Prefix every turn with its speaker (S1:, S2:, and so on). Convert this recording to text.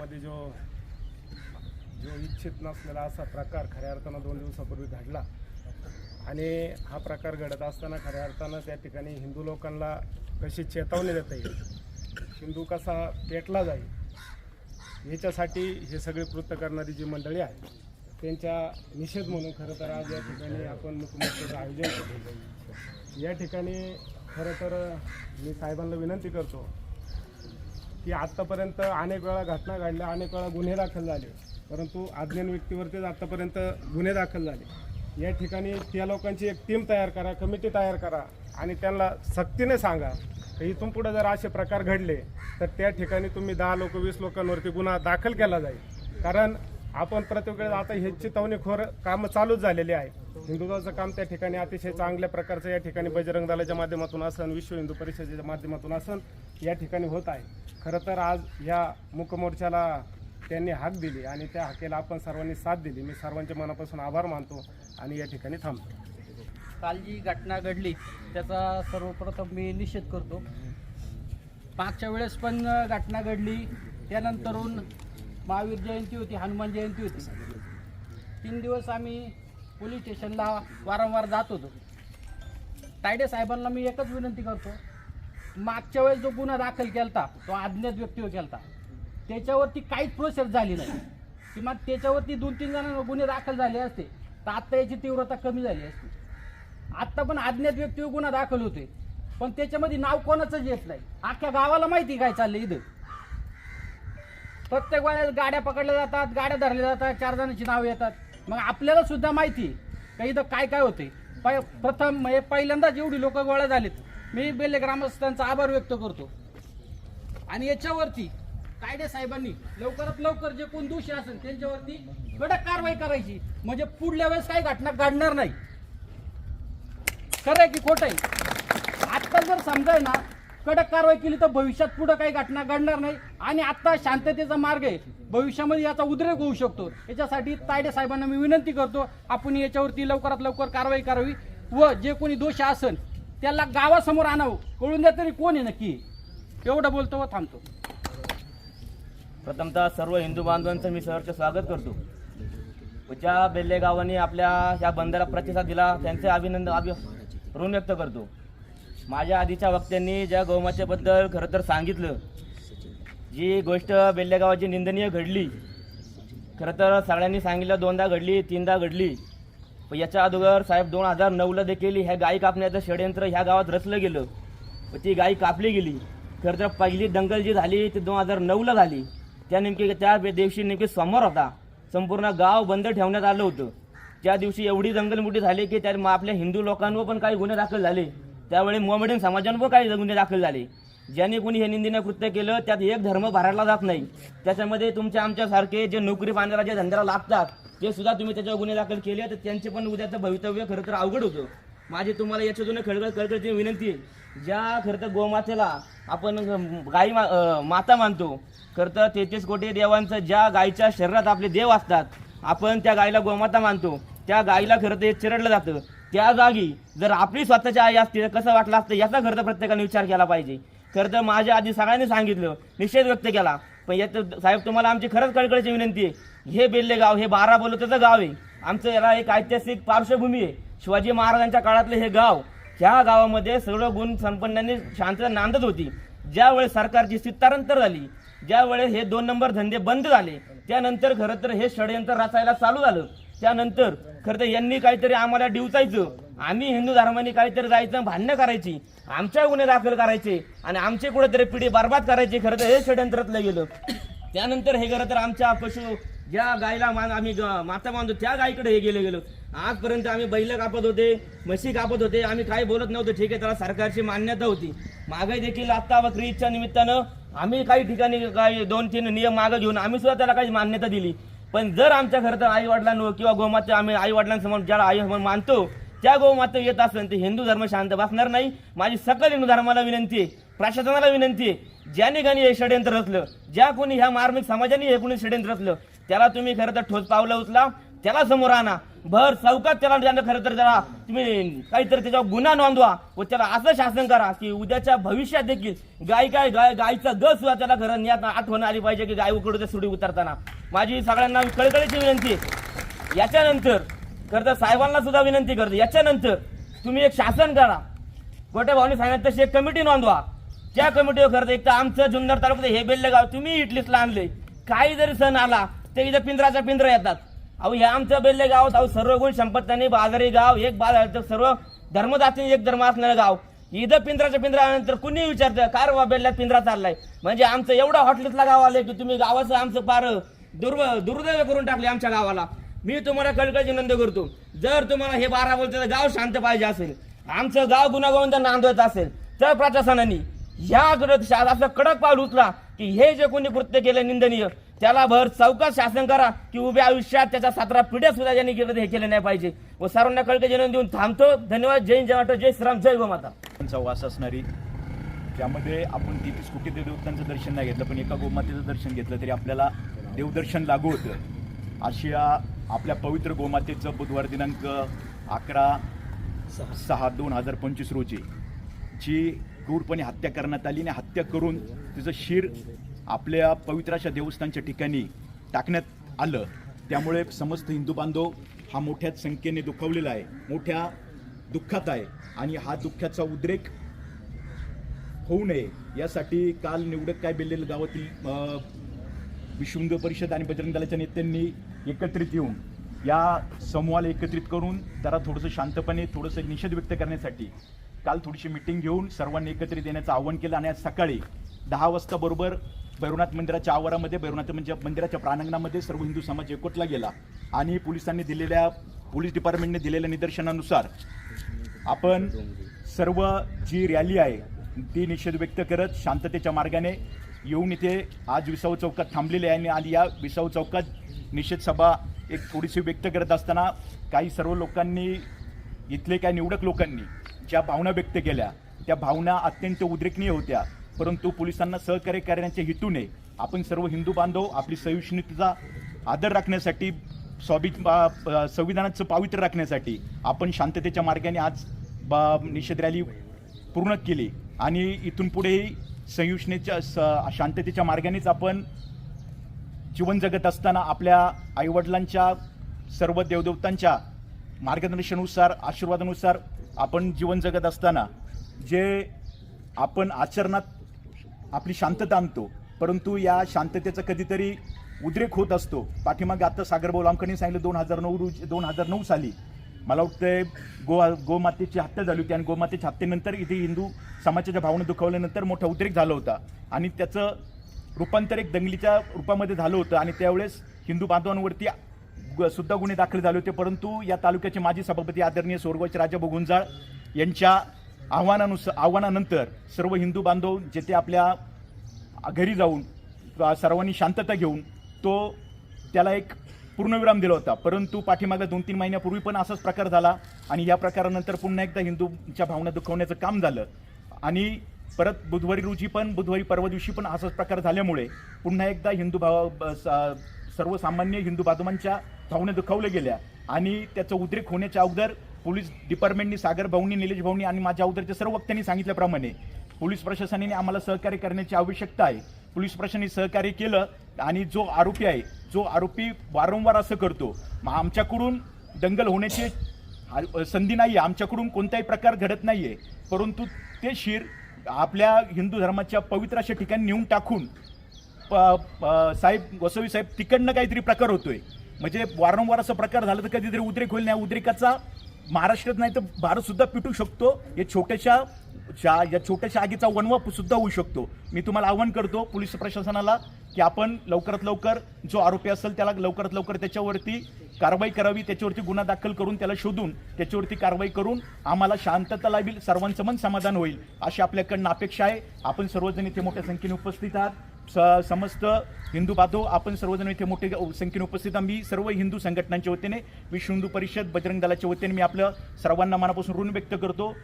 S1: गावामध्ये जो जो इच्छित नसलेला असा प्रकार खऱ्या अर्थानं दोन दिवसापूर्वी घडला. आणि हा प्रकार घडत असताना खऱ्या अर्थानं त्या ठिकाणी हिंदू लोकांना कशी चेतावणी देता येईल? हिंदू कसा पेटला जाईल? याच्यासाठी हे सगळे कृत्य करणारी जी मंडळी आहे त्यांच्या निषेध म्हणून खरं तर आज या ठिकाणी आपण मुख्यमंत्र्याचं आयोजन केलं या ठिकाणी खरं तर मी साहेबांना विनंती करतो की आत्तापर्यंत अनेक वेळा घटना घडल्या अनेक वेळा गुन्हे दाखल झाले. परंतु अज्ञान व्यक्तीवरतीच आत्तापर्यंत गुन्हे दाखल झाले. या ठिकाणी त्या लोकांची एक टीम तयार करा कमिटी तयार करा आणि त्यांना सक्तीने सांगा इथून पुढे जर असे प्रकार घडले तर त्या ठिकाणी तुम्ही दहा लोक वीस लोकांवरती गुन्हा दाखल केला जाईल. कारण आपण प्रत्येक वेळेस आता हे चितवणीखोर कामं चालूच झालेली आहे. हिंदुत्वाचं काम त्या ठिकाणी अतिशय चांगल्या प्रकारचं या ठिकाणी बजरंग दलाच्या माध्यमातून असन विश्व हिंदू परिषदेच्या माध्यमातून असन या ठिकाणी होत आहे. खरं तर आज या मुकमोर्चाला त्यांनी हाक दिली आणि त्या हाकेला आपण सर्वांनी साथ दिली. मी सर्वांच्या मनापासून आभार मानतो आणि या ठिकाणी थांबतो.
S2: काल जी घटना घडली त्याचा सर्वप्रथम मी निषेध करतो. मागच्या वेळेस पण घटना घडली त्यानंतरून महावीर जयंती होती हनुमान जयंती होती. तीन दिवस आम्ही पोलीस स्टेशनला वारंवार जात होतो. तायडे साहेबांना मी एकच विनंती करतो मागच्या वेळेस जो गुन्हा दाखल केलता तो अज्ञात व्यक्तीवर केलता त्याच्यावरती काहीच प्रोसेस झाली नाही. किंवा त्याच्यावरती दोन तीन जणांवर गुन्हे दाखल झाले असते तर आत्ता याची तीव्रता कमी झाली असती. आत्ता पण अज्ञात व्यक्तीवर गुन्हा दाखल होते पण त्याच्यामध्ये नाव कोणाचंच येत नाही. अख्ख्या गावाला माहिती काय चाललं इथं. प्रत्येक वेळेस गाड्या पकडल्या जातात गाड्या धरल्या जातात चार जणांची नाव येतात. मग आपल्याला सुद्धा माहिती आहे का इथं काय काय होते पै प्रथम म्हणजे पहिल्यांदाच एवढी लोक गोळा झालीत. मी बेल्ले ग्रामस्थांचा आभार व्यक्त करतो. आणि याच्यावरती कायदे साहेबांनी लवकरात लवकर जे कोण दोषी असेल त्यांच्यावरती कडक कारवाई करायची. म्हणजे पुढल्या वेळेस काही घटना घडणार नाही. खरं आहे की खोटं आहे? आत्ता जर समजाय ना कडक कारवाई केली तर भविष्यात पुढे काही घटना घडणार नाही. आणि आता शांततेचा मार्ग आहे. भविष्यामध्ये याचा उद्रेक होऊ शकतो. याच्यासाठी तायडे साहेबांना मी विनंती करतो आपण याच्यावरती लवकरात लवकर कारवाई करावी व जे कोणी दोष असेल त्याला गावासमोर आणावं. कळून द्या तरी कोण आहे नक्की. एवढं बोलतो व थांबतो.
S3: प्रथमतः सर्व हिंदू बांधवांचं मी सरचं स्वागत करतो. ज्या बेल्ले गावाने आपल्या ह्या बंदला प्रतिसाद दिला. त्यांचे अभिनंदन अभि ऋण व्यक्त करतो. माझ्या आधीच्या वक्त्यांनी ज्या गोमातेबद्दल खरं तर सांगितलं जी गोष्ट बेल्लेगावाची निंदनीय घडली खरं तर सगळ्यांनी सांगितलं दोनदा घडली तीनदा घडली. पण याच्या अगोदर साहेब दोन हजार नऊला देखील ह्या गायी कापण्याचं षडयंत्र ह्या गावात रचलं गेलं. व ती गायी कापली गेली. खरं तर पहिली दंगल जी झाली ती दोन हजार नऊला झाली. त्या नेमकी त्या दिवशी नेमकी समोर होता. संपूर्ण गाव बंद ठेवण्यात आलं होतं. त्या दिवशी एवढी दंगल मोठी झाली की त्या आपल्या हिंदू लोकांवर पण काही गुन्हे दाखल झाले. त्यावेळी मोमेडियन समाजांवर काही गुन्हे दाखल झाले. ज्यांनी कोणी हे निंदीनं कृत्य केलं त्यात एक धर्म भरायला जात नाही. त्याच्यामध्ये तुमच्या आमच्यासारखे जे नोकरी पाहण्याला जे धंद्याला लागतात ते सुद्धा तुम्ही त्याच्यावर गुन्हे दाखल केले तर त्यांचे पण उद्याचं भवितव्य खरं तर अवघड होतं. माझी तुम्हाला याच्यातून खळगळ कळकळची विनंती आहे. ज्या खरं तर गोमातेला आपण गाई मा माता मानतो खरं तर तेहतीस कोटी देवांचं ज्या गायीच्या शरीरात आपले देव असतात आपण त्या गायीला गोमाता मानतो. त्या गाईला खरं तर चिरडलं जातं. त्या जागी जर आपली स्वतःची आई असती तर कसं वाटलं असतं? याचा खरं तर प्रत्येकाने विचार केला पाहिजे. खरं तर माझ्या आधी सगळ्यांनी सांगितलं निषेध व्यक्त केला. पण यात साहेब तुम्हाला आमची खरंच कळकळीची विनंती आहे. हे बेल्ले गाव हे बारा बलुतेचं गाव आहे. आमचं याला एक ऐतिहासिक पार्श्वभूमी आहे. शिवाजी महाराजांच्या काळातलं हे गाव ह्या गावामध्ये सर्व गुण संपन्नांनी शांतता नांदत होती. ज्यावेळेस सरकारची सित्तारंतर झाली ज्यावेळेस हे दोन नंबर धंदे बंद झाले त्यानंतर खरं तर हे षडयंत्र रचायला चालू झालं. त्यानंतर खरं तर यांनी काहीतरी आम्हाला डिवचायचं. आम्ही हिंदू धर्माने काहीतरी जायचं भांडणं करायची. आमच्या गुन्हे दाखल करायचे आणि आमचे कुठेतरी पिढी बर्बाद करायची. खरं तर हे षडयंत्रातलं गेलं. त्यानंतर हे खरं तर आमच्या पशु ज्या गायला मान आम्ही माता मानतो त्या गायीकडे हे गेले गेलो. आजपर्यंत आम्ही बैल कापत होते म्हशी कापत होते. आम्ही काही बोलत नव्हतो. ठीक आहे त्याला सरकारची मान्यता होती. मागे देखील आत्ता बकरी निमित्तानं आम्ही काही ठिकाणी काही दोन तीन नियम मागं घेऊन आम्ही सुद्धा त्याला काही मान्यता दिली. पण जर आमच्या खरं तर आई वडिलांवर किंवा गोमाते आम्ही आई वडिलांसमोर ज्याला आई मानतो त्या गोमाता येत असेल तर हिंदू धर्म शांत बसणार नाही. माझी सकल हिंदू धर्माला विनंती आहे प्रशासनाला विनंती आहे ज्याने गाणी हे षडयंत्र रचलं ज्या कोणी ह्या मार्मिक समाजाने हे कोणी षडयंत्र रचलं त्याला तुम्ही खरं तर ठोस पावलं उचला त्याला समोर आणा. भर चौकात त्याला त्यानं खरं तर त्याला तुम्ही काहीतरी त्याच्यावर गुन्हा नोंदवा व त्याला असं शासन करा की उद्याच्या भविष्यात देखील गाय काय गाय गायचा ग सुद्धा त्याला खरं आठवण आली पाहिजे की गाय उकडून सुडी उतरताना. माझी सगळ्यांना कळकळीची विनंती. याच्यानंतर करता साहेबांना सुद्धा विनंती करतो. याच्यानंतर तुम्ही एक शासन करा. गोटे भाऊनी सांगितलं तशी एक कमिटी नोंदवा. त्या कमिटीवर खरं एक तर आमचं जुन्नर तालुक्यात हे बेल्ले गाव तुम्ही इटलीसला आणले काही जरी सण आला ते इथं पिंजराच्या पिंजरा येतात. अहो हे आमचं बेल्ले गाव अहो सर्व गुण संपत्तानी बाजारी गाव एक बाजार सर्व धर्मदातीने एक धर्म असणारं गाव. इथं पिंजराच्या पिंजरानंतर कुणी विचारतं का रे बा बेल्ल्यात पिंजरा चाललाय? म्हणजे आमचं एवढं हॉटलीसला गाव आलं की तुम्ही गावाचं आमचं पार दुर्व दुर्दैव करून टाकले आमच्या गावाला. मी तुम्हाला कळकळची नंद करतो. जर तुम्हाला हे बारा बोलते गाव शांत पाहिजे असेल. आमचं गाव गुन्हागोविंद नांदवायचं असेल तर प्रशासनाने ह्याकडे असं कडक पाऊल उचला की हे जे कोणी कृत्य केलं निंदनीय त्याला भर चौकात शासन करा की उभ्या आयुष्यात त्याच्या सातरा पिढ्या सुद्धा ज्यांनी केलं हे केलं नाही पाहिजे. व सर्वांना कळके नंद देऊन थांबतो. धन्यवाद. जय जय वाटो जय श्रीराम जय गोमाता.
S4: चा वास असणारी त्यामध्ये आपण तेहतीस कोटी देवदेवतांचं दर्शन नाही घेतलं पण एका गोमातेचं दर्शन घेतलं तरी आपल्याला देवदर्शन लागू होतं. आशिया आपल्या पवित्र गोमातेचं बुधवार दिनांक अकरा सहा दोन हजार पंचवीस रोजी ची क्रूरपणे हत्या करण्यात आली आणि हत्या करून तिचं शिर आपल्या पवित्राच्या देवस्थानच्या ठिकाणी टाकण्यात आलं. त्यामुळे समस्त हिंदू बांधव हा मोठ्या संख्येने दुखावलेला आहे मोठ्या दुःखात आहे आणि हा दुःखाचा उद्रेक होऊ नये. यासाठी काल निवडक काय बेल्लेल गावातील अ, परिषद आणि बजरंग दलाच्या नेत्यांनी एकत्रित येऊन या समूहाला एकत्रित करून जरा थोडंसं शांतपणे थोडंसं निषेध व्यक्त करण्यासाठी काल थोडीशी मिटिंग घेऊन सर्वांनी एकत्रित येण्याचं आवाहन केलं आणि आज सकाळी दहा वाजता बरोबर भैरवनाथ मंदिराच्या आवारामध्ये भैरवनाथ म्हणजे मंदिराच्या प्रांगणामध्ये सर्व हिंदू समाज एकवटला गेला आणि पोलिसांनी दिलेल्या पोलीस डिपार्टमेंटने दिलेल्या निदर्शनानुसार आपण सर्व जी रॅली आहे ती निषेध व्यक्त करत शांततेच्या मार्गाने येऊन इथे आज विसाव चौकात थांबलेले आहे आणि या विसाव चौकात निषेध सभा एक थोडीशी व्यक्त करत असताना काही सर्व लोकांनी इथले काही निवडक लोकांनी ज्या भावना व्यक्त केल्या त्या भावना अत्यंत उद्रेकनीय होत्या. परंतु पोलिसांना सहकार्य करण्याच्या हेतूने आपण सर्व हिंदू बांधव आपली सहिष्णुतेचा आदर राखण्यासाठी स्वाभि बा- संविधानाचं पावित्र्य राखण्यासाठी आपण शांततेच्या मार्गाने आज बा निषेध रॅली पूर्ण केली. आणि इथून पुढेही संयुषणेच्या स- शांततेच्या मार्गानेच आपण जीवन जगत असताना आपल्या आईवडिलांच्या सर्व देवदेवतांच्या मार्गदर्शनानुसार आशीर्वादानुसार आपण जीवन जगत असताना जे आपण आचरणात आपली शांतता आणतो परंतु या शांततेचा कधीतरी उद्रेक होत असतो. पाठीमागे आता सागर बोलामकडे सांगितलं दोन हजार नऊ रोजी दोन हजार नऊ साली मला वाटतंय गो गोमातेची हत्या झाली होती आणि गोमातेच्या हत्येनंतर इथे हिंदू समाजाच्या भावना दुखावल्यानंतर मोठा उद्रेक झाला होता. आणि त्याचं रूपांतर एक दंगलीच्या रूपामध्ये झालं होतं आणि त्यावेळेस हिंदू बांधवांवरती सुद्धा गुन्हे दाखल झाले होते. परंतु या तालुक्याचे माजी सभापती आदरणीय स्वर्गवाचे राजा बोगुंजाळ यांच्या आव्हानानुसार आव्हानानंतर सर्व हिंदू बांधव जेथे आपल्या घरी जाऊन सर्वांनी शांतता घेऊन तो त्याला एक पूर्णविराम दिला होता. परंतु पाठीमागल्या दोन तीन महिन्यापूर्वी पण असाच प्रकार झाला आणि या प्रकारानंतर पुन्हा एकदा हिंदूंच्या भावना दुखवण्याचं काम झालं. आणि परत बुधवारी रोजी पण बुधवारी परवा दिवशी पण असाच प्रकार झाल्यामुळे पुन्हा एकदा हिंदू भाव स- सर्वसामान्य हिंदू बांधवांच्या भावना दुखावल्या गेल्या. आणि त्याचं उद्रेक होण्याच्या अगोदर पोलीस डिपार्टमेंटनी सागर भाऊनी निलेश भाऊनी आणि माझ्या अगोदरच्या सर्व वक्त्यांनी सांगितल्याप्रमाणे पोलीस प्रशासनाने आम्हाला सहकार्य करण्याची आवश्यकता आहे. पोलीस प्रशासनाने सहकार्य केलं आणि जो आरोपी आहे जो आरोपी वारंवार असं करतो मग आमच्याकडून दंगल होण्याची संधी नाही आहे आमच्याकडून कोणताही प्रकार घडत नाही आहे परंतु ते शिर आपल्या हिंदू धर्माच्या पवित्र अशा ठिकाणी नेऊन टाकून प- प- साहेब वसवी साहेब तिकडनं काहीतरी प्रकार होतोय. म्हणजे वारंवार असा प्रकार झाला तर कधीतरी उद्रेक होईल नाही उद्रेकाचा महाराष्ट्रात नाही तर भारतसुद्धा पिटू शकतो. या छोट्याशा शा- या छोट्याशा आगीचा वनवा सुद्धा होऊ शकतो. मी तुम्हाला आव्हान करतो पोलीस प्रशासनाला की आपण लवकरात लवकर जो आरोपी असेल त्याला लवकरात लवकर त्याच्यावरती कारवाई करावी त्याच्यावरती गुन्हा दाखल करून त्याला शोधून त्याच्यावरती कारवाई करून आम्हाला शांतता लाभेल सर्वांचं मन समाधान होईल अशी आपल्याकडनं अपेक्षा आहे. आपण सर्वजण इथे मोठ्या संख्येने उपस्थित आहात. स- समस्त हिंदू बांधव आपण सर्वजण इथे मोठे संख्येने उपस्थित आम्ही सर्व हिंदू संघटनांच्या वतीने विश्व हिंदू परिषद बजरंग दलाच्या वतीने मी आपलं सर्वांना मनापासून ऋण व्यक्त करतो.